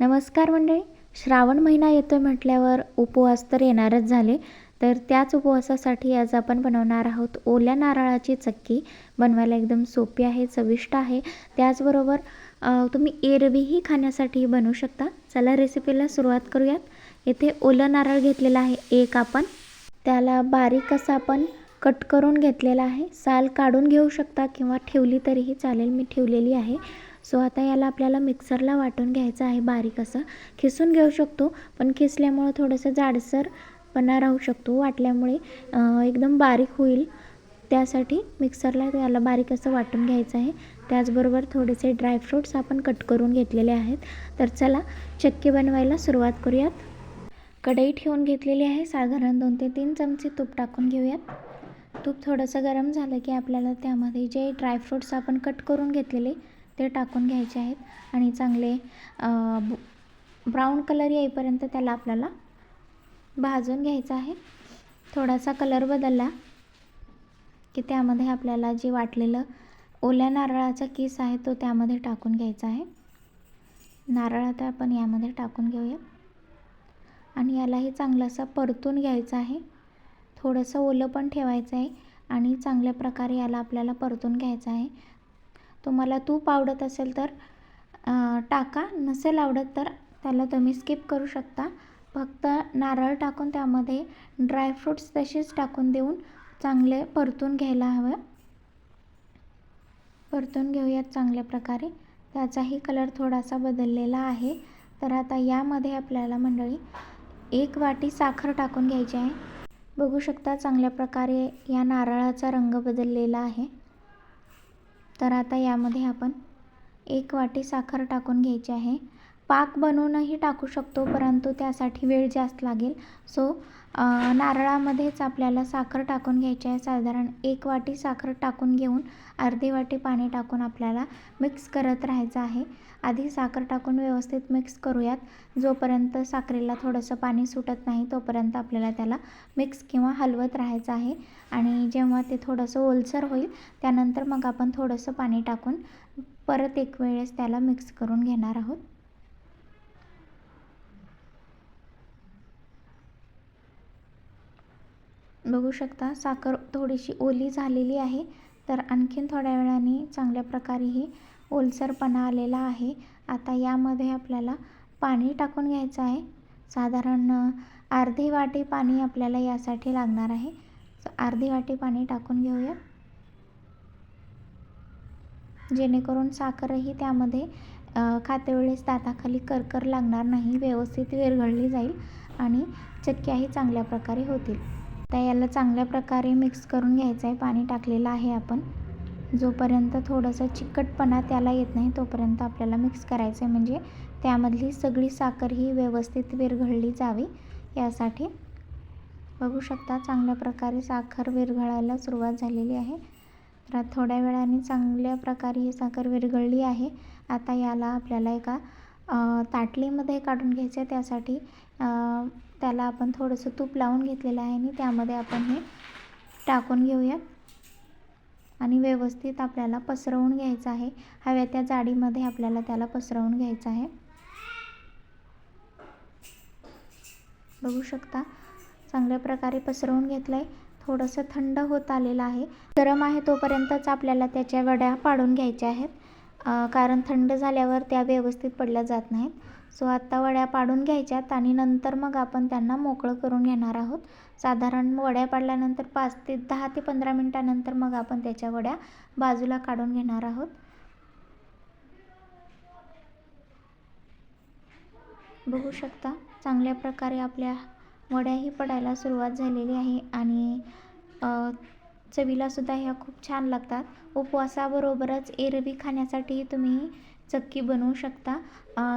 नमस्कार मंडळी. श्रावण महिना येतो म्हटल्यावर उपवास तर येणारच झाले. तर त्याच उपवासासाठी आज आपण बनवणार आहोत ओल्या नारळाची चक्की. बनवायला एकदम सोपी आहे चविष्ट आहे. त्याचबरोबर तुम्ही एरवीही खाण्यासाठी बनवू शकता. चला रेसिपीला सुरुवात करूयात. येथे ओलं नारळ घेतलेलं आहे एक आपण. त्याला बारीक असं आपण कट करून घेतलेला आहे. साल काढून घेऊ शकता किंवा ठेवली तरीही चालेल. मी ठेवलेली आहे. सो आता याला आपल्याला मिक्सरला वाटून घ्यायचं आहे बारीक असं. खिसून घेऊ शकतो पण खिसल्यामुळं थोडंसं जाडसरपणा राहू शकतो. वाटल्यामुळे एकदम बारीक होईल. त्यासाठी मिक्सरला याला बारीक असं वाटून घ्यायचं आहे. त्याचबरोबर थोडेसे ड्रायफ्रूट्स आपण कट करून घेतलेले आहेत. तर चला चक्की बनवायला सुरुवात करूयात. कढई ठेवून घेतलेली आहे. साधारण दोन ते तीन चमचे तूप टाकून घेऊयात. तूप थोडंसं गरम झालं की आपल्याला त्यामध्ये जे ड्रायफ्रूट्स आपण कट करून घेतलेले ते टाकून घ्यायचे आहेत आणि चांगले ब्राऊन कलर येईपर्यंत त्याला आपल्याला भाजून घ्यायचं आहे. थोडासा कलर बदलला की त्यामध्ये आपल्याला जे वाटलेलं ओल्या नारळाचा किस आहे तो त्यामध्ये टाकून घ्यायचा आहे. नारळ आता आपण यामध्ये टाकून घेऊया. आणि यालाही चांगलंसं परतून घ्यायचं आहे. थोडंसं ओलं पण ठेवायचं आहे आणि चांगल्या प्रकारे याला आपल्याला परतून घ्यायचं आहे. तुम्हाला तूप आवडत असेल तर टाका. नसेल आवडत तर त्याला तुम्ही स्किप करू शकता. फक्त नारळ टाकून त्यामध्ये ड्रायफ्रूट्स तसेच टाकून देऊन चांगले परतून घ्यायला हवं. परतून घेऊयात चांगल्या प्रकारे. त्याचाही कलर थोडासा बदललेला आहे. तर आता यामध्ये आपल्याला मंडळी एक वाटी साखर टाकून घ्यायची आहे. बघू शकता चांगल्या प्रकारे या नारळाचा रंग बदललेला आहे. तर आता यामध्ये आपण एक वाटी साखर टाकून घ्यायची आहे. पाक बनवूनही टाकू शकतो परंतु त्यासाठी वेळ जास्त लागेल. सो नारळामध्येच आपल्याला साखर टाकून घ्यायची आहे. साधारण एक वाटी साखर टाकून घेऊन अर्धी वाटी पाणी टाकून आपल्याला मिक्स करत राहायचं आहे. आधी साखर टाकून व्यवस्थित मिक्स करूयात. जोपर्यंत साखरेला थोडंसं पाणी सुटत नाही तोपर्यंत आपल्याला त्याला मिक्स किंवा हलवत राहायचं आहे. आणि जेव्हा ते थोडंसं ओलसर होईल त्यानंतर मग आपण थोडंसं पाणी टाकून परत एक वेळेस त्याला मिक्स करून घेणार आहोत. बघू शकता साखर थोडीशी ओली झालेली आहे तर आणखीन थोड्या वेळाने चांगल्या प्रकारे ही ओलसरपणा आलेला आहे. आता यामध्ये आपल्याला पाणी टाकून घ्यायचं आहे. साधारण अर्धी वाटी पाणी आपल्याला यासाठी लागणार आहे. अर्धी वाटी पाणी टाकून घेऊया. जेणेकरून साखरही त्यामध्ये खातेवेळेस दाताखाली करकर लागणार नाही व्यवस्थित विरघळली जाईल आणि चक्क्याही चांगल्या प्रकारे होतील. आता याला चांगल्या प्रकारे मिक्स करून घ्यायचं आहे. पाणी टाकलेलं आहे आपण. जोपर्यंत थोडंसं चिकटपणा त्याला येत नाही तोपर्यंत आपल्याला मिक्स करायचं आहे म्हणजे त्यामधली सगळी साखर ही व्यवस्थित विरघळली जावी. यासाठी बघू शकता चांगल्या प्रकारे साखर विरघळायला सुरुवात झालेली आहे. तर थोड्या वेळाने चांगल्या प्रकारे ही साखर विरघळली आहे. आता याला आपल्याला एका ताटलीमध्ये काढून घ्यायचं आहे त्यासाठी त्याला आपण थोडंसं तूप लावून घेतलेलं आहे आणि त्यामध्ये आपण हे टाकून घेऊयात. आणि व्यवस्थित आपल्याला पसरवून घ्यायचं आहे. हव्या त्या जाडीमध्ये आपल्याला त्याला पसरवून घ्यायचं आहे. बघू शकता चांगल्या प्रकारे पसरवून घेतलं आहे थोडंसं थंड होत आलेलं आहे. गरम आहे तोपर्यंतच आपल्याला त्याच्या वड्या पाडून घ्यायच्या आहेत. कारण थंड झाल्यावर त्या व्यवस्थित पडल्या जात नाहीत. सो आत्ता वड्या पाडून घ्यायच्यात आणि नंतर मग आपण त्यांना मोकळं करून घेणार आहोत. साधारण वड्या पाडल्यानंतर पाच ते दहा ते पंधरा मिनटानंतर मग आपण त्याच्या वड्या बाजूला काढून घेणार आहोत. बघू शकता चांगल्या प्रकारे आपल्या वड्याही पडायला सुरुवात झालेली आहे आणि चवीलासुद्धा ह्या खूप छान लागतात. उपवासाबरोबरच एरवी खाण्यासाठी तुम्ही चक्की बनवू शकता.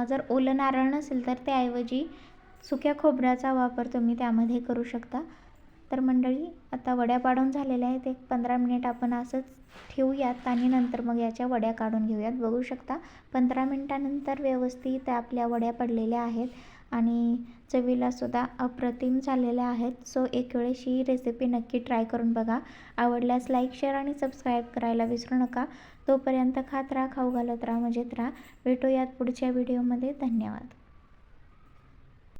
जर ओलं नारळ नसेल तर त्याऐवजी सुक्या खोबऱ्याचा वापर तुम्ही त्यामध्ये करू शकता. तर मंडळी आता वड्या पाडून झालेल्या आहेत. एक पंधरा मिनिट आपण असंच ठेवूयात आणि नंतर मग याच्या वड्या काढून घेऊयात. बघू शकता पंधरा मिनटानंतर व्यवस्थित आपल्या वड्या पडलेल्या आहेत. आणि चवीलासुद्धा अप्रतिम झालेल्या आहेत. सो एक वेळेस ही रेसिपी नक्की ट्राय करून बघा. आवडल्यास लाईक शेअर आणि सबस्क्राईब करायला विसरू नका. तोपर्यंत खात राहा खाऊ घालत राहा मजेत राहा. भेटूयात पुढच्या व्हिडिओमध्ये धन्यवाद.